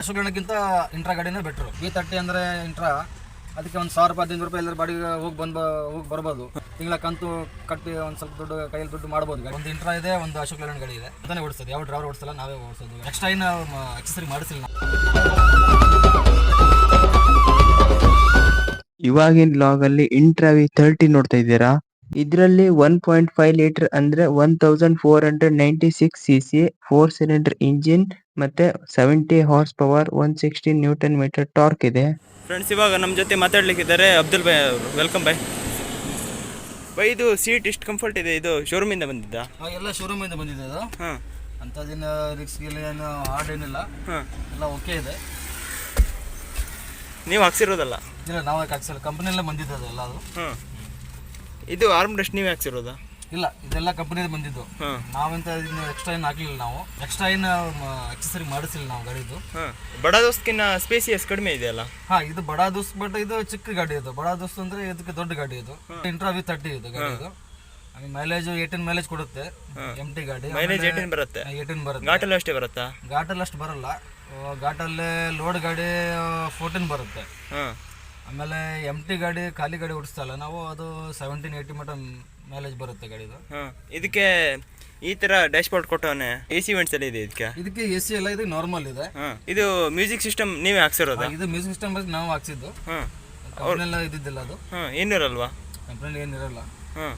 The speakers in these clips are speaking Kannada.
ಅಶೋಕಗಿಂತ ಇಂಟ್ರಾ ಗಾಡಿನೇ ಬೆಟ್ರು ಬಿ ತರ್ಟಿ ಅಂದರೆ ಇಂಟ್ರಾ ಅದಕ್ಕೆ ಒಂದು ಸಾವಿರ ರೂಪಾಯಿ ಹದಿನೈದು ರೂಪಾಯಿ ಎಲ್ಲರ ಬಾಡಿಗೆ ಹೋಗಿ ಬಂದು ಹೋಗಿ ಬರ್ಬೋದು. ತಿಂಗಳ ಕಂತು ಕಟ್ಟಿ ಒಂದು ಸ್ವಲ್ಪ ದುಡ್ಡು ಕೈಯಲ್ಲಿ ದುಡ್ಡು ಮಾಡ್ಬೋದು. ಗಾಡಿ. ಒಂದು ಇಂಟ್ರಾ ಇದೆ ಒಂದು ಅಶೋಕ್ ಲೇಲನ್ ಗಾಡಿ ಇದೆ. ಅದನ್ನೇ ಓಡಿಸೋದು. ಯಾವ ಡ್ರೈವರ್ ಓಡಿಸಲ್ಲ ನಾವೇ ಓಡಿಸೋದು. ನೆಕ್ಸ್ಟ್ ಏನು ಎಕ್ಸಸರಿ ಮಾಡಿಸಿಲ್ಲ. ಇವಾಗಿನ ಲಾಗಲ್ಲಿ ಅಲ್ಲಿ ಇಂಟ್ರಾವಿ ತರ್ಟಿ ನೋಡ್ತಾ ಇದ್ದೀರಾ? ಇದರಲ್ಲಿ ಒನ್ ಪಾಯಿಂಟ್ ಫೈವ್ ಲೀಟರ್ ಅಂದ್ರೆ one thousand four hundred ninety six C C four cylinder engine ಮತ್ತೆ seventy horse power one sixty newton metre torque ಇದೆ. ಫ್ರೆಂಡ್ಸ್ ಇವಾಗ ನಮ್ಮ ಜೊತೆ ಮಾತಾಡ್ಲಿಕ್ಕಿದ್ದಾರೆ ಅಬ್ದುಲ್ ಬೈ ಅವರು. ವೆಲ್ಕಮ್ ಬೈ ಬೈ ಇದು ಸೀಟ್ ಇಷ್ಟು ಕಂಫರ್ಟ್ ಇದೆ? ಇದು ಶೋರೂಮಿಂದ ಬಂದಿದ್ದ? ಎಲ್ಲ ಎಲ್ಲ ಶೋರೂಮಿಂದ ಬಂದಿದೆ ಅದು ಹಾಂ. ರಿಸ್ಕ್ ರಿಕ್ಸ್ ಏನು ಹಾರ್ಡ್ ಏನಿಲ್ಲ. ಹಾಂ. ಎಲ್ಲ ಓಕೆ ಇದೆ. ನೀವು ಹಾಕ್ಸಿರೋದಲ್ಲ? ಇಲ್ಲ ನಾವು ಹಾಕ್ಸಿಲ್ಲ ಕಂಪ್ನಿಯಲ್ಲೇ ಬಂದಿದ್ದು ಅದೆಲ್ಲ ಅದು. ಹಾಂ. ಇದು ಆರ್ಮ್ ಡಸ್ಟ್ ನೀವೇ ಹಾಕ್ಸಿರೋದಾ? ಇಲ್ಲ ಇದೆಲ್ಲ ಕಂಪನಿ ಬಂದಿದ್ದು. ನಾವೆಂತ ಎಕ್ಸ್ಟ್ರಾ ಏನ್ ಹಾಕ್ಲಿಲ್ಲ ನಾವು. ಎಕ್ಸ್ಟ್ರಾ ಏನು ಅಕ್ಸೆಸರಿ ಮಾಡಿಸಿಲ್ಲ ನಾವು ಗಾಡಿದು. ಬಡ ದೋಸ್ಕಿನ್ನ ಸ್ಪೇಸಿಯಸ್ ಕಡಿಮೆ ಇದೆಯಲ್ಲ? ಹಾ ಇದು ಬಡಾ ದೋಸ್ತ್ ಬಟ್ ಇದು ಚಿಕ್ಕ ಗಾಡಿ ಇದು. ಬಡ ದೋಸ್ತ್ ಅಂದ್ರೆ ಇದಕ್ಕೆ ದೊಡ್ಡ ಗಾಡಿ ಇದು. ಇಂಟ್ರಾ ವಿ ತರ್ಟಿ ಇದು ಗಾಡಿ ಇದು. ಮೈಲೇಜ್ ಏಯ್ಟೀನ್ ಮೈಲೇಜ್ ಕೊಡುತ್ತೆ. ಎಂ ಟಿ ಗಾಡಿ. ಮೈಲೇಜ್ ಏಯ್ಟೀನ್ ಬರುತ್ತೆ. ಏಯ್ಟೀನ್ ಬರುತ್ತೆ. ಘಾಟಲ್ಲಿ ಅಷ್ಟೇ ಬರುತ್ತಾ? ಘಾಟಲ್ಲಿ ಅಷ್ಟು ಬರಲ್ಲ. ಘಾಟಲ್ಲಿ ಲೋಡ್ ಗಾಡಿ ಫೋರ್ಟೀನ್ ಬರುತ್ತೆ. ಆಮೇಲೆ ಎಂ ಟಿ ಗಾಡಿ ಖಾಲಿ ಗಾಡಿ ಓಡಿಸ್ತಲ್ಲ ನಾವು ಅದು ಸೆವೆಂಟೀನ್ ಏಯ್ಟಿ ಮಟ ಮೈಲೇಜ್ ಬರುತ್ತೆ ಗಾಡಿದು. ಹಾಂ ಇದಕ್ಕೆ ಈ ಥರ ಡ್ಯಾಶ್ಬೋರ್ಡ್ ಕೊಟ್ಟವನೆ ಎ ಸಿ ವೆಂಟ್ಸ್ ಎಲ್ಲ ಇದೆ ಇದಕ್ಕೆ? ಇದಕ್ಕೆ ಎ ಸಿ ಎಲ್ಲ ಇದು ನಾರ್ಮಲ್ ಇದೆ. ಹಾಂ ಇದು ಮ್ಯೂಸಿಕ್ ಸಿಸ್ಟಮ್ ನೀವೇ ಹಾಕ್ಸಿರೋದು? ಇದು ಮ್ಯೂಸಿಕ್ ಸಿಸ್ಟಮ್ ನಾವು ಹಾಕ್ಸಿದ್ದು. ಹಾಂ ಅವ್ರನ್ನೆಲ್ಲ ಇದ್ದಿದ್ದಿಲ್ಲ ಅದು. ಹಾಂ ಏನಿರಲ್ವಾ? ಕಂಪ್ಲೇಂಟ್ ಏನಿರಲ್ಲ ಹಾಂ.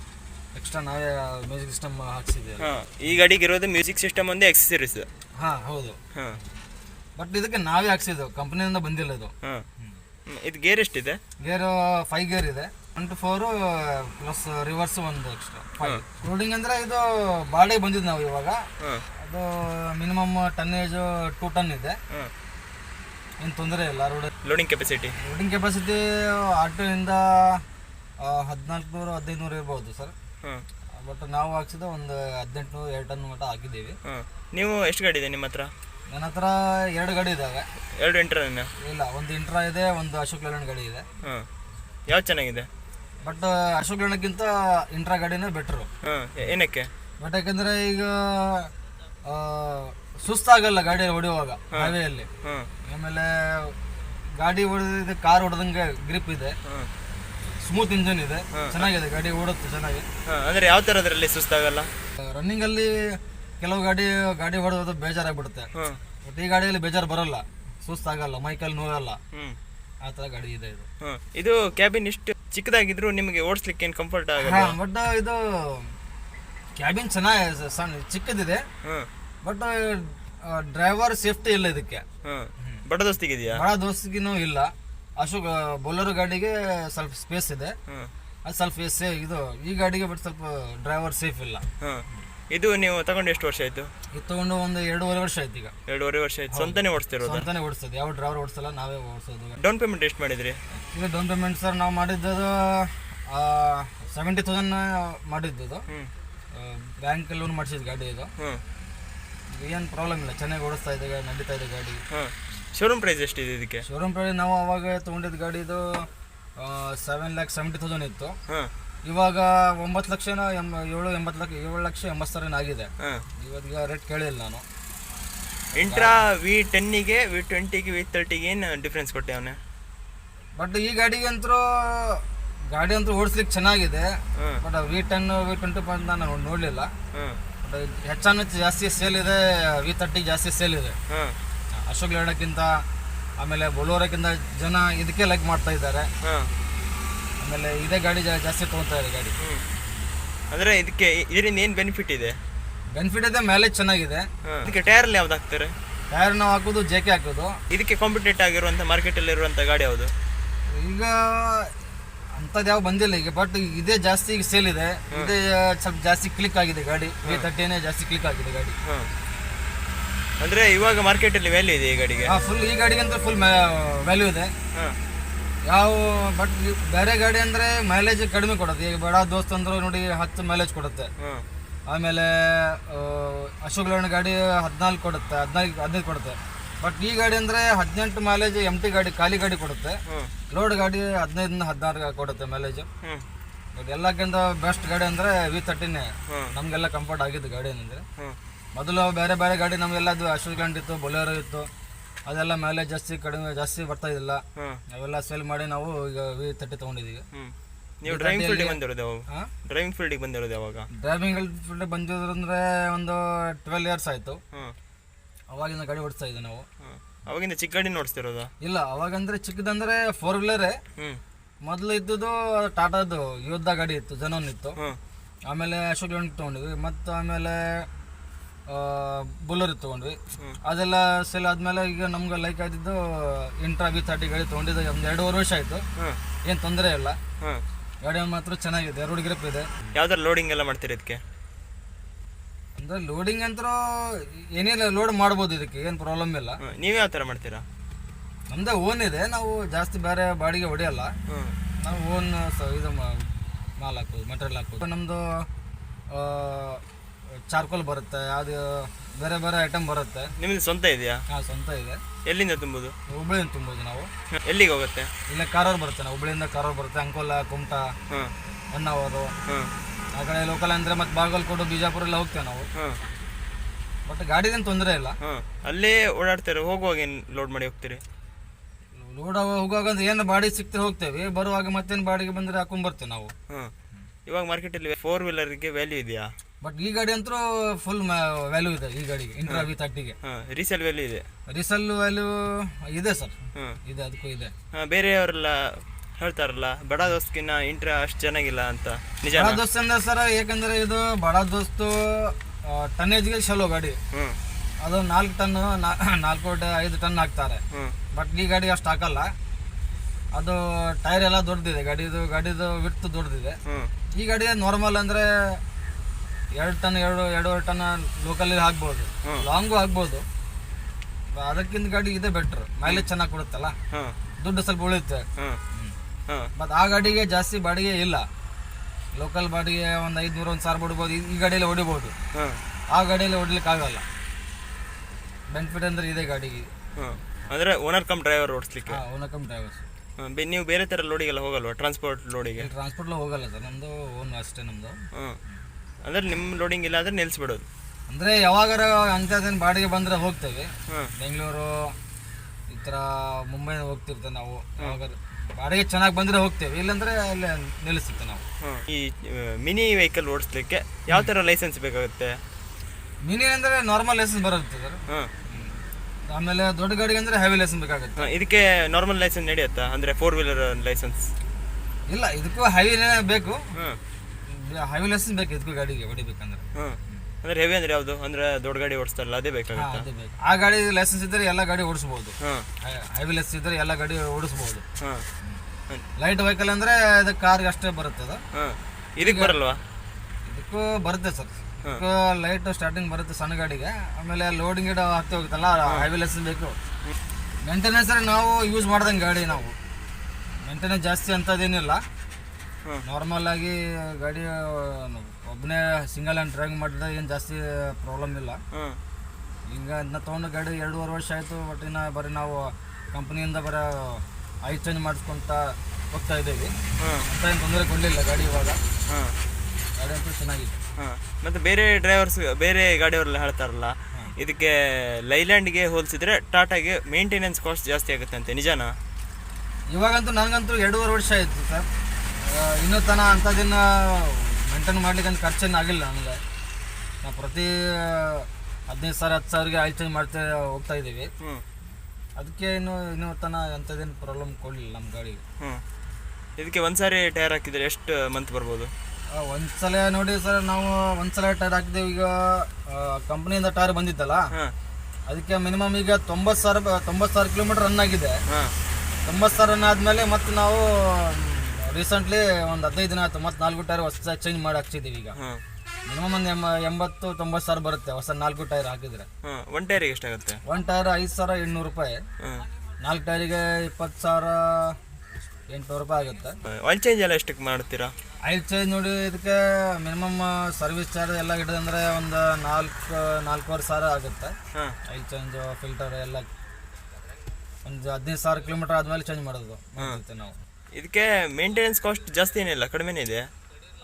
ಎಕ್ಸ್ಟ್ರಾ ನಾವೇ ಮ್ಯೂಸಿಕ್ ಸಿಸ್ಟಮ್ ಹಾಕ್ಸಿದ್ದೀವಿ. ಹಾಂ ಈ ಗಾಡಿಗೆ ಇರೋದು ಮ್ಯೂಸಿಕ್ ಸಿಸ್ಟಮ್ ಒಂದೇ ಎಕ್ಸೆಸರೀಸ್ ಹಾ ಹೌದು. ಹಾಂ. ಬಟ್ ಇದಕ್ಕೆ ನಾವೇ ಹಾಕ್ಸಿದ್ದು ಕಂಪ್ನಿಯಿಂದ ಬಂದಿಲ್ಲ ಇದು. ಹಾಂ. ಇದು ಗೇರ್ ಎಷ್ಟಿದೆ? ಗೇರ್ ಫೈವ್ ಗೇರ್ ಇದೆ. One two four plus reverse ಒಂದು ಎಕ್ಸ್ಟ್ರಾ ಫೈವ್ ಲೋಡಿಂಗ್ ಅಂದ್ರೆ ಇದು ಬಾಡಿ ಬಂದಿದ್ದು ನಾವು ಇವಾಗ. ಅದು ಮಿನಿಮಮ್ ಟನ್ನೇಜ್ ಟೂ ಟನ್ ಇದೆ. ಏನು ತೊಂದರೆ ಇಲ್ಲ road loading capacity loading capacity ಆಟೋಯಿಂದ ಹದಿನಾಲ್ಕು ನೂರು ಹದಿನೈದು ನೂರು ಇರ್ಬೋದು ಸರ್ ಬಟ್ ನಾವು ಹಾಕ್ಸಿದ ಒಂದು ಹದಿನೆಂಟು ನೂರು ಎರಡು ಟನ್ ಮಟ್ಟ ಹಾಕಿದ್ದೀವಿ. ನೀವು ಎಷ್ಟು ಗಾಡಿ ಇದೆ ನಿಮ್ಮ ಹತ್ರ? ನನ್ನ ಹತ್ರ ಎರಡು ಗಾಡಿ ಇದ್ದಾವೆ ಎರಡು ಇಂಟ್ರಾ ಇಲ್ಲ ಒಂದು ಇಂಟ್ರಾ ಇದೆ ಒಂದು ಅಶೋಕ್ ಲೇಲ್ಯಾಂಡ್ ಗಾಡಿ ಇದೆ. ಯಾವ್ದು ಚೆನ್ನಾಗಿದೆ? ಬಟ್ ಅಶೋಕ್ ಗಣಕ್ಕಿಂತ ಇಂಟ್ರಾ ಗಾಡಿನೇ ಬೆಟ್ರು ಏನಕ್ಕೆ? ಬಟ್ ಯಾಕಂದ್ರೆ ಈಗ ಸುಸ್ತಾಗಲ್ಲ ಗಾಡಿ ಹೊಡೆಯುವಾಗ ಹೈವೇಯಲ್ಲಿ ಆಮೇಲೆ ಗಾಡಿ ಹೊಡೆದ ಕಾರ್ ಹೊಡೆದಂಗೆ ಗ್ರಿಪ್ ಇದೆ. ಸ್ಮೂತ್ ಇಂಜನ್ ಇದೆ. ಚೆನ್ನಾಗಿದೆ ಗಾಡಿ ಓಡುತ್ತೆ ಚೆನ್ನಾಗಿ. ಅಂದ್ರೆ ಯಾವ ತರ ಸುಸ್ತ ಸುಸ್ತಾಗಲ್ಲ? ರನ್ನಿಂಗ್ ಅಲ್ಲಿ ಕೆಲವು ಗಾಡಿ ಗಾಡಿ ಹೊಡೆದು ಬೇಜಾರಾಗ್ಬಿಡುತ್ತೆ. ಬಟ್ ಈ ಗಾಡಿಯಲ್ಲಿ ಬೇಜಾರು ಬರಲ್ಲ. ಸುಸ್ತಾಗಲ್ಲ ಮೈಕಲ್ ನೋವಲ್ಲ ಆ ಗಾಡಿ ಇದೆ ಇದು. ಕ್ಯಾಬಿನ್ ಇಷ್ಟು ಚಿಕ್ಕದಾಗಿದ್ರು ನಿಮಗೆ ಓಡಿಸ್ಲಿಕ್ಕೆ ಏನು ಕಂಫರ್ಟ್ ಆಗಲ್ಲ ಹಾ ಬಟ್ ಇದು ಕ್ಯಾಬಿನ್ ಚೆನ್ನಾಗಿ ಸಣ್ಣ ಚಿಕ್ಕದಿದೆ. ಬಟ್ ಡ್ರೈವರ್ ಸೇಫ್ಟಿ ಇಲ್ಲ ಇದಕ್ಕೆ. ಹಾಂ. ಬಡ ದೋಸ್ತಿಗಿದೆಯಾ ಬಹಳ ದೋಸ್ತಿಗಿನೂ ಇಲ್ಲ. ಅಶೋಕ್ ಬೊಲರೋ ಗಾಡಿಗೆ ಸ್ವಲ್ಪ ಸ್ಪೇಸ್ ಇದೆ. ಅದು ಸ್ವಲ್ಪ ಸೇ ಇದು ಈ ಗಾಡಿಗೆ ಬಟ್ ಸ್ವಲ್ಪ ಡ್ರೈವರ್ ಸೇಫ್ ಇಲ್ಲ. ಹಾಂ. ಇದು ನೀವು ತಗೊಂಡು ಎಷ್ಟು ವರ್ಷ ಆಯ್ತು? ಇದು ತಗೊಂಡು ಒಂದು ಎರಡೂವರೆ ವರ್ಷ ಆಯ್ತು ಈಗ. ಎರಡೂವರೆ ವರ್ಷ ಆಯ್ತು. ಸ್ವಂತನೇ ಓಡಿಸ್ತಿರೋದು? ಸ್ವಂತಾನೆ ಓಡಿಸೋದು ಯಾವ ಡ್ರೈವರ್ ಓಡಿಸಲ್ಲ ನಾವೇ ಓಡಿಸೋದು. ಡೌನ್ ಪೇಮೆಂಟ್ ಎಷ್ಟು ಮಾಡಿದ್ರಿ? ಈಗ ಡೌನ್ ಪೇಮೆಂಟ್ ಸರ್ ನಾವು ಮಾಡಿದ್ದು ಸೆವೆಂಟಿ ತೌಸಂಡ್ ಮಾಡಿದ್ದು ಬ್ಯಾಂಕ್ ಲೋನ್ ಮಾಡಿಸಿದ ಗಾಡಿ ಇದು. ಏನು ಪ್ರಾಬ್ಲಮ್ ಇಲ್ಲ. ಚೆನ್ನಾಗಿ ಓಡಿಸ್ತಾ ಇದೆ ನಡೀತಾ ಇದೆ ಗಾಡಿ. ಶೋರೂಮ್ ಪ್ರೈಸ್ ಎಷ್ಟಿದೆ ಇದಕ್ಕೆ? ಶೋರೂಮ್ ಪ್ರೈಸ್ ನಾವು ಅವಾಗ ತೊಗೊಂಡಿದ್ದ ಗಾಡಿದು ಸೆವೆನ್ ಲ್ಯಾಕ್ ಸೆವೆಂಟಿ ತೌಸಂಡ್ ಇತ್ತು. ಇವಾಗ ಒಂಬತ್ತು ಲಕ್ಷನ ಎಂಬ ಏಳು ಎಂಬತ್ತು ಲಕ್ಷ ಏಳು ಲಕ್ಷ ಎಂಬತ್ತು ಸಾವಿರ ಆಗಿದೆ. ಹಾಂ. ಇವಾಗ ರೇಟ್ ಕೇಳಿಲ್ಲ ನಾನು. ಇಂಟ್ರಾ ವಿ ಟೆನ್ನಿಗೆ ವಿ ಟ್ವೆಂಟಿಗೆ ವಿ ತರ್ಟಿಗೆ ಏನು ಡಿಫ್ರೆನ್ಸ್ ಕೊಟ್ಟೆ ಅವನೇ? ಬಟ್ ಈ ಗಾಡಿಗೆ ಅಂತೂ ಗಾಡಿ ಅಂತೂ ಓಡಿಸ್ಲಿಕ್ಕೆ ಚೆನ್ನಾಗಿದೆ. But V ten V twenty ಬಂದ ನಾನು ನೋಡಲಿಲ್ಲ. ಹಾಂ. ಬಟ್ ಹೆಚ್ಚಾನು ಹೆಚ್ಚು ಜಾಸ್ತಿ ಸೇಲ್ ಇದೆ ವಿ ತರ್ಟಿ ಜಾಸ್ತಿ ಸೇಲ್ ಇದೆ. ಹಾಂ. ಅಶೋಕ್ ಲೇಡಕ್ಕಿಂತ ಆಮೇಲೆ ಬೊಲೋರಕ್ಕಿಂತ ಜನ ಇದಕ್ಕೆ ಲೈಕ್ ಮಾಡ್ತಾ ಇದ್ದಾರೆ. ಹಾಂ. ಆಮೇಲೆ ಇದೇ ಗಾಡಿ ಜಾ- ಜಾಸ್ತಿ ಇದೆ ಗಾಡಿ. ಅಂದ್ರೆ ಇದಕ್ಕೆ ಇದರಿಂದ ಏನು ಬೆನಿಫಿಟ್ ಇದೆ? ಬೆನಿಫಿಟ್ ಇದೆ ಮೈಲೇಜ್ ಚೆನ್ನಾಗಿದೆ. ಇದಕ್ಕೆ ಟೈರ್ ಅಲ್ಲಿ ಯಾವ್ದು ಹಾಕ್ತಾರೆ? ಟೈರ್ ನಾವು ಹಾಕೋದು ಜೆ ಕೆ ಹಾಕೋದು. ಇದಕ್ಕೆ ಕಾಂಪಿಟೇಟ್ ಆಗಿರುವಂಥ ಮಾರ್ಕೆಟಲ್ಲಿ ಇರುವಂಥ ಗಾಡಿ ಯಾವುದು? ಈಗ ಅಂಥದ್ದು ಯಾವ ಬಂದಿಲ್ಲ ಈಗ ಬಟ್ ಇದೇ ಜಾಸ್ತಿ ಈಗ ಸೇಲ್ ಇದೆ ಇದೇ ಸ್ವಲ್ಪ ಜಾಸ್ತಿ ಕ್ಲಿಕ್ ಆಗಿದೆ ಗಾಡಿ. ವಿ ತರ್ಟಿನೇ ಜಾಸ್ತಿ ಕ್ಲಿಕ್ ಆಗಿದೆ ಗಾಡಿ. ಅಂದ್ರೆ ಅಂದರೆ ಇವಾಗ ಮಾರ್ಕೆಟಲ್ಲಿ ವ್ಯಾಲ್ಯೂ ಇದೆ ಈ ಗಾಡಿಗೆ? ಫುಲ್ ಈ ಗಾಡಿಗಂತೂ ಫುಲ್ ವ್ಯಾಲ್ಯೂ ಇದೆ. ಯಾವ ಬಟ್ ಬೇರೆ ಗಾಡಿ ಅಂದ್ರೆ ಮೈಲೇಜ್ ಕಡಿಮೆ ಕೊಡುತ್ತೆ. ಈಗ ಬೇಡ ದೋಸ್ತ್ ಅಂದ್ರೆ ನೋಡಿ ಹತ್ತು ಮೈಲೇಜ್ ಕೊಡುತ್ತೆ. ಆಮೇಲೆ ಅಶೋಕ್ ಲೋಣ ಗಾಡಿ ಹದಿನಾಲ್ಕು ಕೊಡುತ್ತೆ ಹದಿನಾಲ್ಕು ಹದಿನೈದು ಕೊಡುತ್ತೆ. ಬಟ್ ಈ ಗಾಡಿ ಅಂದ್ರೆ ಹದಿನೆಂಟು ಮೈಲೇಜ್ ಎಂ ಟಿ ಗಾಡಿ ಖಾಲಿ ಗಾಡಿ ಕೊಡುತ್ತೆ. ಲೋಡ್ ಗಾಡಿ ಹದಿನೈದರಿಂದ ಹದಿನಾರು ಕೊಡುತ್ತೆ ಮೈಲೇಜ್ ಬಟ್ ಎಲ್ಲಕ್ಕಿಂತ ಬೆಸ್ಟ್ ಗಾಡಿ ಅಂದ್ರೆ ವಿ ತರ್ಟಿನೇ. ನಮಗೆಲ್ಲ ಕಂಫರ್ಟ್ ಆಗಿದ್ದು ಗಾಡಿ ಏನಂದ್ರೆ. ಮೊದಲು ಬೇರೆ ಬೇರೆ ಗಾಡಿ ನಮಗೆಲ್ಲ ಅದು ಅಶೋಕ್ ಲ್ಯಾಂಡ್ ಇತ್ತು ಬೊಲೇರೋ ಇತ್ತು. ಅದೆಲ್ಲ ಮೇಲೆ ಜಾಸ್ತಿ ಕಡಿಮೆ ಜಾಸ್ತಿ ಬರ್ತಾ ಇದಿಲ್ಲ ಅವೆಲ್ಲ ಸೇಲ್ ಮಾಡಿ ನಾವು ಈಗ ವಿ ತರ್ಟಿ ತಗೊಂಡಿದೀವಿ ನೀವು ಡ್ರೈವಿಂಗ್ ಫೀಲ್ಡಿಗೆ ಬಂದಿರೋದು ಯಾವಾಗ? ಡ್ರೈವಿಂಗ್ ಫೀಲ್ಡಿಗೆ ಬಂದಿರೋದು ಯಾವಾಗ? ಡ್ರೈವಿಂಗ್ ಫೀಲ್ಡ್ ಬಂದಿರೋದಂದ್ರೆ ಒಂದು ಟ್ವೆಲ್ ಇಯರ್ಸ್ ಆಯಿತು. ಅವಾಗಿಂದ ಗಾಡಿ ಓಡಿಸ್ತಾ ಇದ್ದೀವಿ ನಾವು. ಅವಾಗಿಂದ ಚಿಕ್ಕ ಗಾಡಿ ಓಡಿಸ್ತಿರೋದು ಇಲ್ಲ ಅವಾಗಂದ್ರೆ ಚಿಕ್ಕದಂದ್ರೆ ಫೋರ್ ವೀಲರೇ ಮೊದಲು ಇದ್ದುದು ಟಾಟಾದು ಯೋಧ ಗಾಡಿ ಇತ್ತು ಜನೋನ್ ಇತ್ತು. ಆಮೇಲೆ ಅಶೋಕ್ ಲೇಲ್ಯಾಂಡ್ ತೊಗೊಂಡಿದ್ವಿ. ಮತ್ತು ಆಮೇಲೆ ಬುಲ್ಲರ್ ತೊಗೊಂಡ್ವಿ. ಅದೆಲ್ಲ ಸೆಲ್ ಆದ್ಮೇಲೆ ಈಗ ನಮ್ಗೆ ಲೈಕ್ ಆಗಿದ್ದು ಇಂಟ್ರಾ ಬಿ ತರ್ಟಿ ಗಾಡಿ ತೊಗೊಂಡಿದ್ದು. ಒಂದು ಎರಡೂವರೆ ವರ್ಷ ಆಯಿತು. ಏನು ತೊಂದರೆ ಇಲ್ಲ. ಗಾಡಿ ಮಾತ್ರ ಚೆನ್ನಾಗಿದೆ. ರೋಡ್ ಗ್ರಿಪ್ ಇದೆ. ಯಾವ್ದಾರ ಲೋಡಿಂಗ್ ಎಲ್ಲ ಮಾಡ್ತೀರಿ ಇದಕ್ಕೆ? ಅಂದರೆ ಲೋಡಿಂಗ್ ಅಂತ ಏನಿಲ್ಲ ಲೋಡ್ ಮಾಡ್ಬೋದು ಇದಕ್ಕೆ. ಏನು ಪ್ರಾಬ್ಲಮ್ ಇಲ್ಲ. ನೀವು ಯಾವ ಥರ ಮಾಡ್ತೀರಾ? ನಮ್ದೇ ಓನ್ ಇದೆ. ನಾವು ಜಾಸ್ತಿ ಬೇರೆ ಬಾಡಿಗೆ ಹೊಡೆಯಲ್ಲ. ನಾವು ಓನ್ ಇದು ಮಾಲ್ ಹಾಕೋದು ಮೆಟೀರಿಯಲ್ ಹಾಕೋದು. ನಮ್ಮದು ಚಾರ್ಕೋಲ್ ಬರುತ್ತೆ ಅದು ಬೇರೆ ಬೇರೆ ಐಟಮ್ ಬರುತ್ತೆ. ನಿಮ್ದು ಸ್ವಂತ ಇದೆಯಾ? ಹಾಂ ಸ್ವಂತ ಇದೆ. ಎಲ್ಲಿಂದ ತುಂಬೋದು? ಹುಬ್ಳಿಯಿಂದ ತುಂಬೋದು ನಾವು. ಎಲ್ಲಿಗೆ ಹೋಗುತ್ತೆ? ಇಲ್ಲ ಕಾರವಾರ ಬರುತ್ತೆ ನಾವು ಹುಬ್ಳಿಯಿಂದ ಕಾರವಾರ ಬರುತ್ತೆ ಅಂಕೋಲ ಕುಮಟಾ ಹೊನ್ನಾವರು. ಆ ಕಡೆ ಲೋಕಲ್ ಅಂದ್ರೆ ಮತ್ತೆ ಬಾಗಲಕೋಟೆ ಬಿಜಾಪುರ ಎಲ್ಲ ಹೋಗ್ತೇವೆ ನಾವು. ಬಟ್ ಗಾಡಿದೇನು ತೊಂದರೆ ಇಲ್ಲ. ಅಲ್ಲೇ ಓಡಾಡ್ತಾರೆ? ಹೋಗುವಾಗ ಏನು ಲೋಡ್ ಮಾಡಿ ಹೋಗ್ತೀರಿ? ಲೋಡ್ ಹೋಗುವಾಗ ಅಂದ್ರೆ ಏನು ಬಾಡಿ ಸಿಕ್ತಿ ಹೋಗ್ತೇವೆ. ಬರುವಾಗ ಮತ್ತೇನು ಬಾಡಿಗೆ ಬಂದರೆ ಹಾಕೊಂಡ್ ಬರ್ತೇವೆ ನಾವು. ಇವಾಗ ಮಾರ್ಕೆಟಲ್ಲಿ ಫೋರ್ ವೀಲರ್ಗೆ ವ್ಯಾಲ್ಯೂ ಇದೆಯಾ? ಬಟ್ ಈ ಗಾಡಿ ಅಂತೂ ಫುಲ್ ವ್ಯಾಲ್ಯೂ ಇದೆ ಈ ಗಾಡಿಗೆ ಇಂಟ್ರಾ ವಿ ತರ್ಟಿಗೆ ರೀಸೇಲ್ ವ್ಯಾಲ್ಯೂ ಇದೆ? ರೀಸೆಲ್ ವ್ಯಾಲ್ಯೂ ಇದೆ ಸರ್ ಇದೆ ಅದಕ್ಕೂ ಇದೆ. ಹಾಂ ಬೇರೆಯವರೆಲ್ಲ ಹೇಳ್ತಾರಲ್ಲ ಬಡ ದೋಸ್ತಿನ ಇಂಟ್ರಾ ಅಷ್ಟು ಚೆನ್ನಾಗಿಲ್ಲ ಅಂತ. ನಿಜ ಬಡ ದೋಸ್ತ್ ಅಂದ್ರೆ ಸರ್ ಯಾಕಂದ್ರೆ ಇದು ಬಡ ದೋಸ್ತು ಟನ್ನೇಜ್ಗೆ ಚಲೋ ಗಾಡಿ. ಅದು ನಾಲ್ಕು ಟನ್ ನಾಲ್ಕು ಐದು ಟನ್ ಹಾಕ್ತಾರೆ. ಬಟ್ ಈ ಗಾಡಿ ಅಷ್ಟು ಹಾಕಲ್ಲ. ಅದು ಟೈರ್ ಎಲ್ಲ ದೊಡ್ಡದಿದೆ ಗಾಡಿದು ಗಾಡಿದು ವಿಡ್ತ್ ದೊಡ್ಡದಿದೆ ಈ ಗಾಡಿ ನಾರ್ಮಲ್ ಅಂದ್ರೆ ಎರಡು ಟನ್ ಎರಡು ಎರಡೂವರೆ ಟನ್ ಲೋಕಲಲ್ಲಿ ಹಾಕ್ಬೋದು. ಲಾಂಗು ಹಾಕ್ಬೋದು. ಅದಕ್ಕಿಂತ ಗಾಡಿ ಇದೆ ಬೆಟರ್ ಮೈಲೇಜ್ ಚೆನ್ನಾಗಿ ಕೊಡುತ್ತಲ್ಲ? ದುಡ್ಡು ಸ್ವಲ್ಪ ಉಳಿಯುತ್ತೆ. ಮತ್ತು ಆ ಗಾಡಿಗೆ ಜಾಸ್ತಿ ಬಾಡಿಗೆ ಇಲ್ಲ. ಲೋಕಲ್ ಬಾಡಿಗೆ ಒಂದು ಐದುನೂರು ಒಂದು ಸಾವಿರ ಬಿಡ್ಬೋದು. ಈ- ಗಾಡಿಯಲ್ಲಿ ಹೊಡಿಬೋದು. ಆ ಗಾಡಿಯಲ್ಲಿ ಹೊಡಿಲಿಕ್ಕೆ ಆಗಲ್ಲ. ಬೆನಿಫಿಟ್ ಅಂದ್ರೆ ಇದೆ ಗಾಡಿಗೆ. ಅಂದ್ರೆ ಓನರ್ ಕಮ್ ಡ್ರೈವರ್ ಓಡಿಸ್ಲಿಕ್ಕೆ? ಓನರ್ ಕಮ್ ಡ್ರೈವರ್ಸ್ ಹಾಂ ಬೆ ನೀವು ಬೇರೆ ಥರ ಲೋಡಿಗೆಲ್ಲ ಹೋಗಲ್ವಾ? ಟ್ರಾನ್ಸ್ಪೋರ್ಟ್ ಲೋಡಿಗೆ ಟ್ರಾನ್ಸ್ಪೋರ್ಟ್ ಟ್ರಾನ್ಸ್ಪೋರ್ಟ್ಲ ಹೋಗಲ್ಲ ಸರ್. ನಮ್ಮದು ಓನ್ ಅಷ್ಟೇ ನಮ್ಮದು ಹಾಂ ಅಂದರೆ ನಿಮ್ಮ ಲೋಡಿಂಗ್ ಇಲ್ಲ ಅಂದರೆ ನಿಲ್ಲಿಸ್ಬಿಡೋದು ಅಂದರೆ ಯಾವಾಗಾರ ಅಂಥದ್ದೇನು ಬಾಡಿಗೆ ಬಂದರೆ ಹೋಗ್ತೇವೆ. ಹಾಂ ಬೆಂಗಳೂರು ಈ ಥರ ಮುಂಬೈ ಹೋಗ್ತಿರ್ತೇವೆ ನಾವು. ಯಾವಾಗ ಬಾಡಿಗೆ ಚೆನ್ನಾಗಿ ಬಂದರೆ ಹೋಗ್ತೇವೆ. ಇಲ್ಲಾಂದರೆ ಅಲ್ಲೇ ನಿಲ್ಲಿಸುತ್ತೆ ನಾವು. ಹಾಂ ಈ ಮಿನಿ ವೆಹಿಕಲ್ ಓಡಿಸ್ಲಿಕ್ಕೆ ಯಾವ ಥರ ಲೈಸೆನ್ಸ್ ಬೇಕಾಗುತ್ತೆ? ಮಿನಿ ಅಂದರೆ ನಾರ್ಮಲ್ ಲೈಸೆನ್ಸ್ ಬರುತ್ತೆ ಸರ್. ಹಾಂ ಆಮೇಲೆ ದೊಡ್ಡ ಗಾಡಿಗೆ ಅಂದ್ರೆ ಹೆವಿ ಲೈಸೆನ್ಸ್ ಬೇಕಾಗುತ್ತೆ. ಹಾಂ ಇದಕ್ಕೆ ನಾರ್ಮಲ್ ಲೈಸೆನ್ಸ್ ನಡೆಯುತ್ತಾ? ಅಂದ್ರೆ ಫೋರ್ ವೀಲರ್ ಲೈಸೆನ್ಸ್ ಇಲ್ಲ ಇದಕ್ಕೂ ಹೆವಿ ಬೇಕು. ಹಾಂ. ಹೆವಿ ಲೈಸೆನ್ಸ್ ಬೇಕು ಇದಕ್ಕೂ ಗಾಡಿಗೆ ಹೊಡಿಬೇಕಂದ್ರೆ. ಹಾಂ. ಅಂದ್ರೆ ಹೆವಿ ಅಂದ್ರೆ ಯಾವುದು? ಅಂದ್ರೆ ದೊಡ್ಡ ಗಾಡಿ ಓಡಿಸ್ತಾರಲ್ಲ ಅದೇ ಹಾ, ಬೇಕಾಗುತ್ತಾ ಅದೇ ಬೇಕು. ಆ ಗಾಡಿ ಲೈಸೆನ್ಸ್ ಇದ್ದರೆ ಎಲ್ಲ ಗಾಡಿ ಓಡಿಸ್ಬೋದು. ಹಾಂ. ಹೆವಿ ಲೈಸೆನ್ಸ್ ಇದ್ದರೆ ಎಲ್ಲ ಗಾಡಿ ಓಡಿಸ್ಬೋದು. ಹಾಂ. ಲೈಟ್ ವೆಹಿಕಲ್ ಅಂದ್ರೆ ಇದು ಕಾರ್ಗೆ ಅಷ್ಟೇ ಬರುತ್ತೆ ಅದು ಹಾಂ. ಇದಕ್ಕೆ ಬರಲ್ವಾ? ಇದಕ್ಕೂ ಬರುತ್ತೆ ಸರ್. ಲೈಟ್ ಸ್ಟಾರ್ಟಿಂಗ್ ಬರುತ್ತೆ ಸಣ್ಣ ಗಾಡಿಗೆ. ಆಮೇಲೆ ಲೋಡಿಂಗ್ ಗಿಡ ಹತ್ತಿ ಹೋಗುತ್ತಲ್ಲ ಹೆವಿ ಲೈಸೆನ್ಸ್ ಬೇಕು. ಮೇಂಟೆನೆನ್ಸ್ ನಾವು ಯೂಸ್ ಮಾಡ್ದಂಗೆ ಗಾಡಿ ನಾವು. ಮೇಂಟೆನೆನ್ಸ್ ಜಾಸ್ತಿ ಅಂಥದ್ದೇನಿಲ್ಲ. ನಾರ್ಮಲ್ ಆಗಿ ಗಾಡಿ ಒಬ್ಬನೇ ಸಿಂಗಲ್ ಹ್ಯಾಂಡ್ ಡ್ರೈವಿಂಗ್ ಮಾಡಿದ್ರೆ ಏನು ಜಾಸ್ತಿ ಪ್ರಾಬ್ಲಮ್ ಇಲ್ಲ. ಈಗ ಅದನ್ನ ತೊಗೊಂಡು ಗಾಡಿ ಎರಡೂವರೆ ವರ್ಷ ಆಯಿತು ಬಟ್ ಇನ್ನು ಬರೀ ನಾವು ಕಂಪ್ನಿಯಿಂದ ಬರೀ ಐ ಚೇಂಜ್ ಮಾಡಿಸ್ಕೊಂತ ಹೋಗ್ತಾ ಇದ್ದೀವಿ. ಅಂತ ಏನು ತೊಂದರೆ ಕೊಡಲಿಲ್ಲ ಗಾಡಿ ಇವಾಗ. ಗಾಡಿ ಅಂತೂ ಚೆನ್ನಾಗಿದೆ. ಹಾಂ ಮತ್ತು ಬೇರೆ ಡ್ರೈವರ್ಸ್ ಬೇರೆ ಗಾಡಿಯವರೆಲ್ಲ ಹೇಳ್ತಾರಲ್ಲ ಇದಕ್ಕೆ ಲೈಲ್ಯಾಂಡ್ಗೆ ಹೋಲಿಸಿದ್ರೆ ಟಾಟಾಗೆ ಮೇಂಟೆನೆನ್ಸ್ ಕಾಸ್ಟ್ ಜಾಸ್ತಿ ಆಗುತ್ತೆ ಅಂತೆ ನಿಜನಾ? ಇವಾಗಂತೂ ನನಗಂತೂ ಎರಡೂವರೆ ವರ್ಷ ಆಯಿತು ಸರ್. ಇನ್ನೂ ತನಕ ಅಂಥದನ್ನ ಮೇಂಟೈನ್ ಮಾಡ್ಲಿಕ್ಕೆ ಅಂತ ಖರ್ಚೇನು ಆಗಿಲ್ಲ ನನಗೆ. ನಾವು ಪ್ರತಿ ಹದಿನೈದು ಸಾವಿರ ಹತ್ತು ಸಾವಿರಗೆ ಆಯಿಲ್ ಚೇಂಜ್ ಮಾಡ್ತಾ ಹೋಗ್ತಾ ಇದ್ದೀವಿ. ಅದಕ್ಕೆ ಇನ್ನೂ ಇನ್ನೂ ತನಕ ಅಂಥದ್ದೇನು ಪ್ರಾಬ್ಲಮ್ ಕೊಡಲಿಲ್ಲ ನಮ್ಮ ಗಾಡಿಗೆ. ಹ್ಞೂ ಇದಕ್ಕೆ ಒಂದು ಸಾರಿ ಟೈರ್ ಹಾಕಿದರೆ ಎಷ್ಟು ಮಂತ್ ಬರ್ಬೋದು? ಒಂದ್ಸಲ ನೋಡಿ ಸರ್ ನಾವು ಒಂದ್ಸಲ ಟೈರ್ ಹಾಕಿದ್ದೇವೆ. ಈಗ ಕಂಪ್ನಿಯಿಂದ ಟೈರ್ ಬಂದಿತ್ತಲ್ಲ? ಅದಕ್ಕೆ ಮಿನಿಮಮ್ ಈಗ ತೊಂಬತ್ತು ಸಾವಿರ ತೊಂಬತ್ತು ಸಾವಿರ ಕಿಲೋಮೀಟರ್ ರನ್ ಆಗಿದೆ. ತೊಂಬತ್ ತೊಂಬತ್ತು ಸಾವಿರ ರನ್ ಆದಮೇಲೆ ಮತ್ತೆ ನಾವು ರೀಸೆಂಟ್ಲಿ ಒಂದು ಹದಿನೈದು ದಿನ ಆಯ್ತು. ಮತ್ತೆ ನಾಲ್ಕು ಟೈರ್ ಹೊಸ ಚೇಂಜ್ ಮಾಡಿ ಹಾಕ್ಸಿದ್ದೀವಿ ಈಗ. ಮಿನಿಮಮ್ ಒಂದು ಎಂಬ ಎಂಬತ್ತು ತೊಂಬತ್ತು ಸಾವಿರ ಬರುತ್ತೆ ಹೊಸ ನಾಲ್ಕು ಟೈರ್ ಹಾಕಿದ್ರೆ. ಒನ್ ಟೈರಿಗೆ ಎಷ್ಟಾಗುತ್ತೆ? ಒನ್ ಟೈರ್ ಐದು ಸಾವಿರ ಎಂಟ್ನೂರು ರೂಪಾಯಿ. ನಾಲ್ಕು ಟೈರಿಗೆ ಇಪ್ಪತ್ತು ಸಾವಿರ ಎಂಟುನೂರು ರೂಪಾಯಿ ಆಗುತ್ತೆ. ಆಯಿಲ್ ಚೇಂಜ್ ಎಲ್ಲ ಎಷ್ಟಕ್ಕೆ ಮಾಡ್ತೀರಾ? ಆಯಿಲ್ ಚೇಂಜ್ ನೋಡಿ ಇದಕ್ಕೆ ಮಿನಿಮಮ್ ಸರ್ವಿಸ್ ಚಾರ್ಜ್ ಎಲ್ಲ ಹಿಡಿದಂದ್ರೆ ಒಂದು ನಾಲ್ಕು ನಾಲ್ಕೂವರೆ ಸಾವಿರ ಆಗುತ್ತೆ. ಆಯಿಲ್ ಚೇಂಜ್ ಫಿಲ್ಟರ್ ಎಲ್ಲ ಒಂದು ಹದಿನೈದು ಸಾವಿರ ಕಿಲೋಮೀಟರ್ ಆದಮೇಲೆ ಚೇಂಜ್ ಮಾಡೋದು ಮಾಡ್ತಿರ್ತೀವಿ ನಾವು. ಇದಕ್ಕೆ ಮೇಂಟೆನೆನ್ಸ್ ಕಾಸ್ಟ್ ಜಾಸ್ತಿ ಏನಿಲ್ಲ ಕಡಿಮೆನೇ ಇದೆ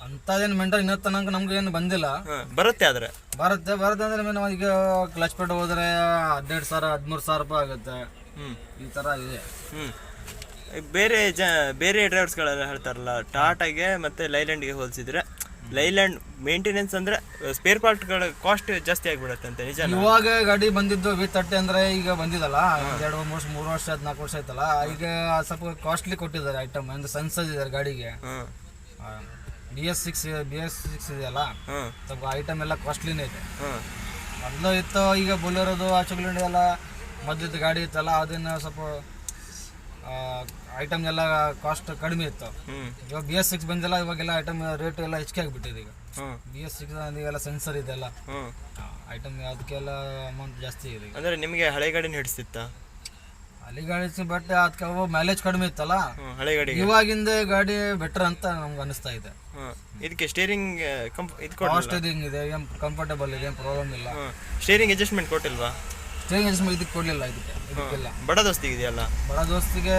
ಅಂಥದ್ದೇನು ಮೆಂಟಲ್ ಇನ್ನೂ ತನಕ ನಮ್ಗೆ ಏನು ಬಂದಿಲ್ಲ ಬರುತ್ತೆ ಆದರೆ. ಬರುತ್ತೆ ಬರುತ್ತೆ ಅಂದ್ರೆ ಮೇನ್ ಈಗ ಕ್ಲಚ್ ಪೆಟ್ ಹೋದ್ರೆ ಹದಿನೆಂಟು ಸಾವಿರ ಹದಿಮೂರು ಸಾವಿರ ರೂಪಾಯಿ ಆಗುತ್ತೆ. ಈ ಥರ ಇದೆ. ಬೇರೆ ಜ ಬೇರೆ ಡ್ರೈವರ್ಸ್ಗಳೆಲ್ಲ ಹೇಳ್ತಾರಲ್ಲ ಟಾಟಾಗೆ ಮತ್ತು ಲೈಲ್ಯಾಂಡ್ಗೆ ಹೋಲಿಸಿದ್ರೆ ಲೈಲ್ಯಾಂಡ್ ಮೇಂಟೆನೆನ್ಸ್ ಅಂದರೆ ಸ್ಪೇರ್ ಪಾರ್ಟ್ಗಳ ಕಾಸ್ಟ್ ಜಾಸ್ತಿ ಆಗಿಬಿಡುತ್ತೆ ಅಂತ ನಿಜ ಇವಾಗ ಗಾಡಿ ಬಂದಿದ್ದು ವಿತ್ ತರ್ಟಿ ಅಂದ್ರೆ ಈಗ ಬಂದಿದಲ್ಲ ಎರಡು ವರ್ಷ ಮೂರು ವರ್ಷ ಆಯ್ತು ನಾಲ್ಕು ವರ್ಷ ಆಯ್ತಲ್ಲ ಈಗ ಸ್ವಲ್ಪ ಕಾಸ್ಟ್ಲಿ ಕೊಟ್ಟಿದ್ದಾರೆ ಐಟಮ್ ಅಂದ್ರೆ ಸನ್ಸಸ್ ಇದೆ ಗಾಡಿಗೆ. ಹಾಂ. B S six B S six ಇದೆಯಲ್ಲ ಸ್ವಲ್ಪ ಐಟಮ್ ಎಲ್ಲ ಕಾಸ್ಟ್ಲಿನೇ ಇದೆ. ಮೊದಲು ಇತ್ತು ಈಗ ಬೊಲೆರೋದು ಆಚುಗಳಿಂದ ಎಲ್ಲ ಮೊದಲಿದ್ದ ಗಾಡಿ ಇತ್ತಲ್ಲ ಅದನ್ನ ಸ್ವಲ್ಪ ಐಟಮ್ ಎಲ್ಲ ಕಾಸ್ಟ್ ಕಡಿಮೆ ಇತ್ತು. ಇವಾಗ ಬಿ ಎಸ್ ಸಿಕ್ಸ್ ಬಂದಿಲ್ಲ ಇವಾಗೆಲ್ಲ ಐಟಮ್ ರೇಟ್ ಎಲ್ಲ ಹೆಚ್ಚಿಗೆ ಆಗಿಬಿಟ್ಟಿದೆ ಈಗ. ಬಿ ಎಸ್ ಸಿಕ್ಸ್ ಎಲ್ಲ ಸೆನ್ಸರ್ ಇದೆಲ್ಲ ಎಲ್ಲ ಐಟಮ್ ಅದಕ್ಕೆಲ್ಲ ಅಮೌಂಟ್ ಜಾಸ್ತಿ ಇದೆ ಅಂದ್ರೆ ನಿಮಗೆ ಹಳೆ ಗಾಡಿನ ಹಿಡಿಸ್ತಿತ್ತ? ಹಳೆ ಗಾಡಿ ಬಟ್ ಅದಕ್ಕೆ ಮೈಲೇಜ್ ಕಡಿಮೆ ಇತ್ತಲ್ಲ. ಹಳೆ ಗಾಡಿ ಇವಾಗಿಂದ ಗಾಡಿ ಬೆಟರ್ ಅಂತ ನಮ್ಗೆ ಅನಿಸ್ತಾ ಇದೆ. ಇದಕ್ಕೆ ಸ್ಟೇರಿಂಗ್ ಕಂಪ್ ಇದು ಕಾಸ್ಟ್ ಇದು ಏನು ಕಂಫರ್ಟಬಲ್ ಇದೆ ಏನು ಪ್ರಾಬ್ಲಮ್ ಇಲ್ಲ. Steering adjustment ಕೊಟ್ಟಿಲ್ವಾ? ಸ್ಟೇರಿಂಗ್ ಇದಕ್ಕೆ ಕೊಡಲಿಲ್ಲ ಇದಕ್ಕೆ ಇದಕ್ಕೆಲ್ಲ. ಬಡ ದೋಸ್ತಿಗೆ ಇದೆಯಲ್ಲ? ಬಡ ದೋಸ್ತಿಗೆ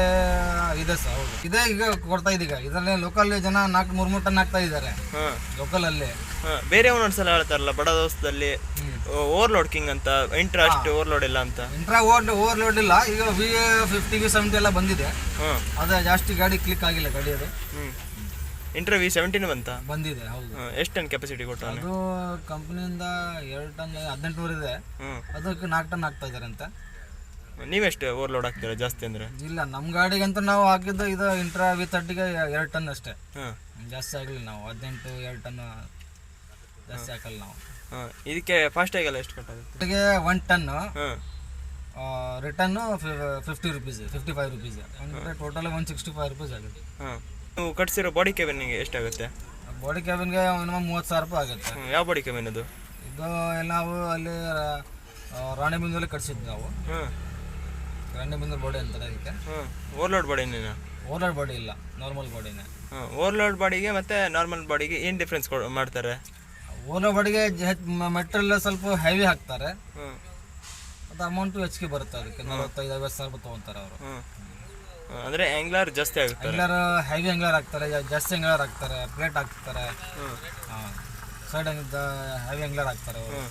ಇದೆ ಸರ್ ಹೌದು. ಇದೇ ಈಗ ಕೊಡ್ತಾ ಇದೀಗ. ಇದರಲ್ಲಿ ಲೋಕಲ್ ಜನ ನಾಲ್ಕು ಮೂರು ಮೂರು ಟನ್ ಹಾಕ್ತಾ ಇದ್ದಾರೆ ಲೋಕಲ್ ಅಲ್ಲಿ. ಬೇರೆ ಒಂದೊಂದ್ಸಲ ಹೇಳ್ತಾರಲ್ಲ ಬಡ ದೋಸ್ತದಲ್ಲಿ ಓವರ್ಲೋಡ್ ಕಿಂಗ್ ಅಂತ ಇಂಟ್ರೆಸ್ಟ್ ಓವರ್ಲೋಡ್ ಇಲ್ಲ ಅಂತ. ಇಂಟ್ರಾ ಓವರ್ ಓವರ್ಲೋಡ್ ಇಲ್ಲ. ಈಗ ವಿ ಫಿಫ್ಟಿ ವಿ ಸೆವೆಂಟಿ ಎಲ್ಲ ಬಂದಿದೆ. ಅದೇ ಜಾಸ್ತಿ ಗಾಡಿ ಕ್ಲಿಕ್ ಆಗಿಲ್ಲ ಗಾಡಿ ಅದು. ಹ್ಞೂ ಇಂಟ್ರಾ ವಿ ಸೆವೆಂಟೀನ್ ಬಂತ? ಬಂದಿದೆ ಹೌದು. ಎಷ್ಟು ಟನ್ ಕೆಪಾಸಿಟಿ ಕೊಟ್ಟರು ಅದು ಕಂಪ್ನಿಯಿಂದ ಎರಡು ಟನ್ ಹದಿನೆಂಟುನೂರು ಇದೆ. ಅದಕ್ಕೆ ನಾಲ್ಕು ಟನ್ ಹಾಕ್ತಾ ಇದ್ದಾರೆ ಅಂತ. ನೀವೆಷ್ಟು ಓವರ್ಲೋಡ್ ಹಾಕ್ತೀರಾ ಜಾಸ್ತಿ ಅಂದ್ರೆ? ಇಲ್ಲ ನಮ್ಮ ಅಂತ ನಾವು ಹಾಕಿದ್ದು ಇದು ಇಂಟ್ರಾ ವಿ ತರ್ಟಿಗೆ ಎರಡು ಟನ್ ಅಷ್ಟೇ. ಜಾಸ್ತಿ ಆಗಲಿಲ್ಲ ನಾವು ಹದಿನೆಂಟು ಎರಡು ಟನ್ ಜಾಸ್ತಿ ಹಾಕಲ್ಲ ನಾವು. ಇದಕ್ಕೆ ಇದಕ್ಕೆ ಫಾಸ್ಟಾಗೆಲ್ಲ ಎಷ್ಟು ಕೊಟ್ಟಾಗುತ್ತೆ ಒನ್ ಟನ್ ಹಾಂ. Return fifty rupees fifty five rupees ಅಂದರೆ total one sixty five rupees ಆಗುತ್ತೆ ನೀವು ಕಟ್ಸಿರೋ ಬಾಡಿ ಕ್ಯಾಬಿನ್ಗೆ ಎಷ್ಟಾಗುತ್ತೆ? ಬಾಡಿ ಕ್ಯಾಬಿನ್ಗೆ ಮಿನಿಮಮ್ ಮೂವತ್ತು ಸಾವಿರ ರೂಪಾಯಿ ಆಗುತ್ತೆ. ಯಾವ ಬಾಡಿ ಕ್ಯಾಬಿನ್ ಅದು? ಇದು ಎಲ್ಲ ನಾವು ಅಲ್ಲಿ ಆ, ರಾಣಿಬೆನ್ನೂರಲ್ಲಿ ಕಟ್ಸಿದ್ವಿ ನಾವು. ಹಾಂ ರಾಣಿಬೆನ್ನೂರು ಬಾಡಿ ಅಂತಾರೆ ಅದಕ್ಕೆ. ಹಾಂ ಓವರ್ಲೋಡ್ ಬಾಡಿನೇನಾ ಓಲರ್ ಬಾಡಿ ಇಲ್ಲ ನಾರ್ಮಲ್ ಬಾಡಿನೇ ಹಾಂ ಓವರ್ಲೋಡ್ ಬಾಡಿಗೆ ಮತ್ತು ನಾರ್ಮಲ್ ಬಾಡಿಗೆ ಏನು ಡಿಫ್ರೆನ್ಸ್ ಕೊ ಮಾಡ್ತಾರೆ? ಓಲರ್ ಬಾಡಿಗೆ ಮೆಟೀರಿಯಲ್ ಸ್ವಲ್ಪ ಹೆವಿ ಹಾಕ್ತಾರೆ. ಹ್ಞೂ ಅದು ಅಮೌಂಟು ಹೆಚ್ಚಿಗೆ ಬರುತ್ತೆ ಅದಕ್ಕೆ ನಲವತ್ತೈದು ಐವತ್ತು ಸಾವಿರ ರೂಪಾಯಿ ತೊಗೊತಾರೆ ಅವರು. ಹ್ಞೂ ಅಂದರೆ ಆಂಗ್ಲರ್ ಜಾಸ್ತಿ ಆಗುತ್ತೆ ಆಂಗ್ಲರ್ ಹೆವಿ ಆಂಗ್ಲರ್ ಹಾಕ್ತಾರೆ ಜಾ- ಜಾಸ್ತಿ ಎಂಗ್ಲರ್ ಹಾಕ್ತಾರೆ ಪ್ಲೇಟ್ ಹಾಕ್ತಾರೆ ಸೈಡ್ ಹೆವಿ ಎಂಗ್ಲರ್ ಹಾಕ್ತಾರೆ ಅವರು.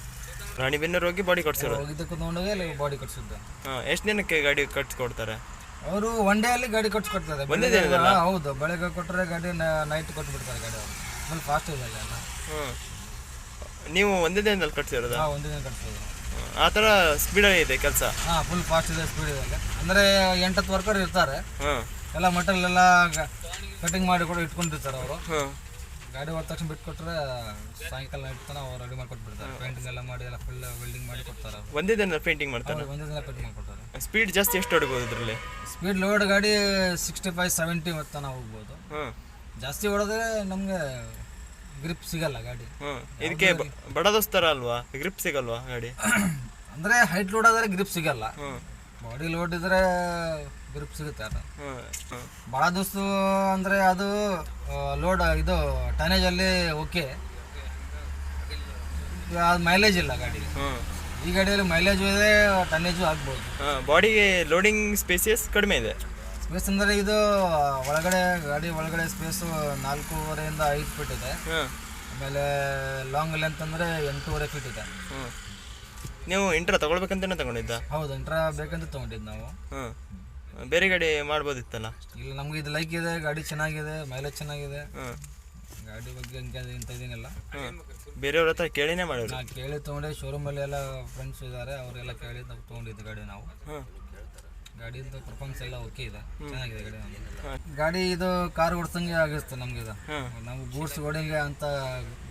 ರಾಣಿಬೆನ್ನೂರು ಹೋಗಿ ಬಾಡಿ ಕಟ್ಸಿರೋ ಇದಕ್ಕೆ ನೋಡೋದೇ ಇಲ್ಲಿ ಬಾಡಿ ಕಟ್ಸಿದ್ದು ಹಾಂ ಎಷ್ಟು ದಿನಕ್ಕೆ ಗಾಡಿ ಕಟ್ಸ್ಕೊಡ್ತಾರೆ? ಅವರು ಒನ್ ಡೇ ಅಲ್ಲಿ ಗಾಡಿ ಕಟ್ಸ್ಕೊಡ್ತಾರೆ. ಒಂದೇ ಬೆಳಿಗ್ಗೆ- ಹಾ, ಹೌದು. ಬೆಳಗ್ಗೆ ಕೊಟ್ಟರೆ ಗಾಡಿ ನೈಟ್ ಕೊಟ್ಬಿಡ್ತಾರೆ ಗಾಡಿ ಅವರು. ಫುಲ್ ಫಾಸ್ಟ್ ಇದೆ ಅಲ್ಲ ಹ್ಞೂ ನೀವು ಒಂದೇ ದಿನದಲ್ಲಿ ಕಟ್ಸಿರೋದಾ? ಹಾಂ ಒಂದೇ ದಿನ ಕಟ್ಸೋದು ಹ್ಮ್. ಆ ಥರ ಸ್ಪೀಡಲ್ಲಿ ಇದೆ ಕೆಲಸ. ಹಾಂ ಫುಲ್ ಫಾಸ್ಟ್ ಇದೆ ಸ್ಪೀಡ್ ಇದೆ. ಅಂದರೆ ಎಂಟತ್ತು ವರ್ಕರ್ ಇರ್ತಾರೆ. ಹಾಂ. ಎಲ್ಲ ಮಟಲ್ ಎಲ್ಲ ಕಟಿಂಗ್ ಮಾಡಿ ಕೂಡ ಇಟ್ಕೊಂಡಿರ್ತಾರೆ ಅವರು. ಹಾಂ. ಗಾಡಿ ಹೋದ ತಕ್ಷಣ ಬಿಟ್ಕೊಟ್ರೆ ಸಾಯಂಕಾಲ ನೈಟ್ ತನಕ ಅವ್ರು ರೆಡಿ ಮಾಡಿ ಕೊಟ್ಬಿಡ್ತಾರೆ ಪೇಂಟಿಂಗ್ ಎಲ್ಲ ಮಾಡಿ ಎಲ್ಲ ಫುಲ್ ವೆಲ್ಡಿಂಗ್ ಮಾಡಿ ಕೊಡ್ತಾರೆ ಅವರು. ಒಂದೇ ದಿನ ಪೇಂಟಿಂಗ್ ಮಾಡ್ತಾರೆ? ಒಂದೇ ದಿನ ಕಟ್ ಮಾಡಿಕೊಡ್ತಾರೆ. ಸ್ಪೀಡ್ ಜಾಸ್ತಿ ಎಷ್ಟು ಹೊಡಿಬೋದು ಇದರಲ್ಲಿ? ಸ್ಪೀಡ್ ಲೋಡ್ ಗಾಡಿ ಸಿಕ್ಸ್ಟಿ ಫೈವ್ ಸೆವೆಂಟಿ ತನಕ ಹೋಗ್ಬೋದು. ಹಾಂ. ಜಾಸ್ತಿ ಹೊಡೆದ್ರೆ ನಮಗೆ ಗ್ರಿಪ್ ಸಿಗಲ್ಲ ಗಾಡಿ. ಹ್ಮ್. ಇದಕ್ಕೆ ಬ- ಬಡ ದೋಸ್ತರ ಅಲ್ವಾ? ಗ್ರಿಪ್ ಸಿಗಲ್ವಾ ಗಾಡಿ? ಅಂದ್ರೆ ಹೈಟ್ ಲೋಡ್ ಆದ್ರೆ ಗ್ರಿಪ್ ಸಿಗಲ್ಲ. ಬಾಡಿ ಲೋಡ್ ಇದ್ರೆ ಗ್ರಿಪ್ ಸಿಗುತ್ತೆ ಅದು. ಬಡ ಭಾಳ ದೋಸ್ತು ಅಂದ್ರೆ ಅದು ಲೋಡ್ ಇದು ಟನೇಜ್ ಅಲ್ಲಿ ಓಕೆ ಅದು ಮೈಲೇಜ್ ಇಲ್ಲ ಗಾಡಿ. ಈ ಗಾಡಿಯಲ್ಲಿ ಮೈಲೇಜು ಇದೆ ಟನೇಜು ಆಗ್ಬೋದು. ಬಾಡಿಗೆ ಲೋಡಿಂಗ್ ಸ್ಪೇಸಿಯಸ್ ಕಡಿಮೆ ಇದೆ. ಸ್ಪೇಸ್ ಅಂದರೆ ಇದು ಒಳಗಡೆ ಗಾಡಿ ಒಳಗಡೆ ಸ್ಪೇಸು ನಾಲ್ಕೂವರೆಯಿಂದ ಐದು ಫೀಟ್ ಇದೆ. ಆಮೇಲೆ ಲಾಂಗ್ ಲೆಂತ್ ಅಂದ್ರೆ ಎಂಟೂವರೆ ಫೀಟ್ ಇದೆ. ನೀವು ಇಂಟ್ರಾ ತಗೊಳ್ಬೇಕಂತಲೇ ತಗೊಂಡಿದ್ದ? ಹೌದು ಇಂಟ್ರಾ ಬೇಕಂತ ತೊಗೊಂಡಿದ್ದು ನಾವು. ಬೇರೆ ಗಾಡಿ ಮಾಡ್ಬೋದಿತ್ತಲ್ಲ? ಇಲ್ಲ ನಮ್ಗೆ ಇದು ಲೈಕ್ ಇದೆ ಗಾಡಿ ಚೆನ್ನಾಗಿದೆ ಮೈಲೇಜ್ ಚೆನ್ನಾಗಿದೆ. ಗಾಡಿ ಬಗ್ಗೆ ಹಂಗೆ ಇಂಥ ಇದೇನಿಲ್ಲ. ಬೇರೆಯವ್ರ ಹತ್ರ ಕೇಳಿನೇ ಮಾಡೋರು ನಾ ಕೇಳಿ ತೊಗೊಂಡೆ ಶೋರೂಮಲ್ಲಿ ಎಲ್ಲ ಫ್ರೆಂಡ್ಸ್ ಇದ್ದಾರೆ ಅವರೆಲ್ಲ ಕೇಳಿ ನಾವು ತೊಗೊಂಡಿದ್ದು ಗಾಡಿ ನಾವು. ಗಾಡಿದು ಪರ್ಫಾರ್ಮೆನ್ಸ್ ಎಲ್ಲ ಓಕೆ ಇದೆ. ಚೆನ್ನಾಗಿದೆ ಗಾಡಿ. ಗಾಡಿ ಇದು ಕಾರ್ ಓಡಿಸಂಗೆ ಆಗಿರುತ್ತೆ ನಮ್ಗೆ ಇದು. ನಾವು ಗೂಡ್ಸ್ ಓಡಿಂಗೆ ಅಂತ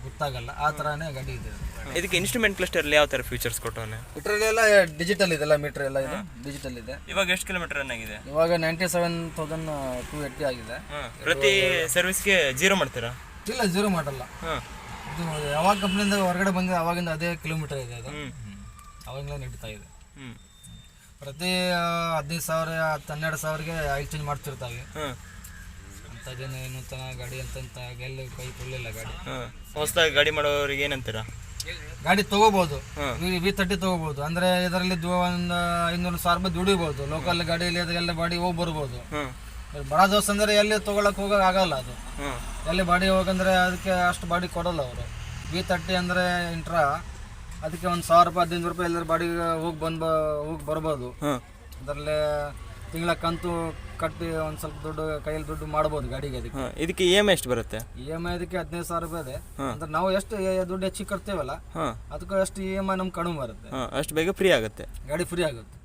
ಗೊತ್ತಾಗಲ್ಲ ಆ ತರಾನೇ ಗಾಡಿ ಇದೆ. ಇದಕ್ಕೆ ಇನ್ಸ್ಟ್ರೂಮೆಂಟ್ ಕ್ಲಸ್ಟರ್ ಯಾವ ತರ ಫೀಚರ್ಸ್ ಕೊಟ್ಟವನೆ? ಮೀಟ್ರಲ್ಲಿ ಎಲ್ಲ ಡಿಜಿಟಲ್ ಇದೆಲ್ಲ ಮೀಟ್ರ್ ಎಲ್ಲ ಇದೆ. ಡಿಜಿಟಲ್ ಇದೆ. ಇವಾಗ ಎಷ್ಟು ಕಿಲೋಮೀಟರ್ ರನ್ ಆಗಿದೆ? ಇವಾಗ ninety seven thousand two eighty ಆಗಿದೆ ಪ್ರತಿ ಸರ್ವಿಸ್ಗೆ ಜೀರೋ ಮಾಡ್ತೀರಾ? ಇಲ್ಲ ಜೀರೋ ಮಾಡಲ್ಲ. ಇದು ಯಾವಾಗ ಕಂಪ್ನಿಯಿಂದ ಹೊರಗಡೆ ಬಂದಿದೆ ಅವಾಗಿಂದ ಅದೇ ಕಿಲೋಮೀಟರ್ ಇದೆ ಅದು. ಹ್ಞೂ ಅವಾಗಿಂದ ನಡೀತಾ ಇದೆ. ಹ್ಞೂ ಪ್ರತಿ ಹದಿನೈದು ಸಾವಿರ ಹತ್ತು ಹನ್ನೆರಡು ಸಾವಿರಗೆ ಆಯಿಲ್ ಚೇಂಜ್ ಮಾಡ್ತಿರ್ತಾವೆ. ಹಾಂ. ಅಂಥದ್ದೇನು ನೂತನ ಗಾಡಿ ಅಂತಂತ ಎಲ್ಲಿ ಕೈ ಕೊಡಲಿಲ್ಲ ಗಾಡಿ. ಹೊಸದಾಗಿ ಗಾಡಿ ಮಾಡೋರಿಗೆ ಏನಂತೀರಾ? ಗಾಡಿ ತಗೋಬಹುದು. ವಿ ತರ್ಟಿ ತಗೋಬಹುದು ಅಂದ್ರೆ ಇದರಲ್ಲಿ ಒಂದು ಐನೂರು ಸಾವಿರ ರೂಪಾಯಿ ದುಡಿಬಹುದು ಲೋಕಲ್ ಗಾಡಿಯಲ್ಲಿ ಎಲ್ಲ ಬಾಡಿ ಹೋಗಿ ಬರ್ಬೋದು ಬಡ ದೋಸ್ ಅಂದ್ರೆ ಎಲ್ಲಿ ತಗೊಳಕ್ ಹೋಗಕ್ ಆಗಲ್ಲ ಅದು. ಎಲ್ಲಿ ಬಾಡಿ ಹೋಗಂದ್ರೆ ಅದಕ್ಕೆ ಅಷ್ಟು ಬಾಡಿ ಕೊಡಲ್ಲ ಅವರು. ವಿ ತರ್ಟಿ ಅಂದ್ರೆ ಇಂಟ್ರಾ ಅದಕ್ಕೆ ಒಂದು ಸಾವಿರ ರೂಪಾಯಿ ಹದಿನೈದು ರೂಪಾಯಿ ಎಲ್ಲರ ಬಾಡಿಗೆ ಹೋಗಿ ಬಂದು ಹೋಗಿ ಬರ್ಬೋದು. ಅದರಲ್ಲಿ ತಿಂಗಳ ಕಂತು ಕಟ್ಟಿ ಒಂದು ಸ್ವಲ್ಪ ದುಡ್ಡು ಕೈಯಲ್ಲಿ ದುಡ್ಡು ಮಾಡ್ಬೋದು ಗಾಡಿಗೆ ಅದಕ್ಕೆ. ಇದಕ್ಕೆ ಇ ಎಂ ಐ ಎಷ್ಟು ಬರುತ್ತೆ? ಇ ಎಂ ಐ ಅದಕ್ಕೆ ಹದಿನೈದು ಸಾವಿರ ರೂಪಾಯಿ ಇದೆ. ಅಂದ್ರೆ ನಾವು ಎಷ್ಟು ದುಡ್ಡು ಹೆಚ್ಚಿಗೆ ಕಟ್ತೇವಲ್ಲ ಅದಕ್ಕೂ ಅಷ್ಟು ಇ ಎಂ ಐ ನಮ್ಗೆ ಕಡಿಮೆ ಬರುತ್ತೆ. ಅಷ್ಟು ಬೇಗ ಫ್ರೀ ಆಗುತ್ತೆ. ಗಾಡಿ ಫ್ರೀ ಆಗುತ್ತೆ.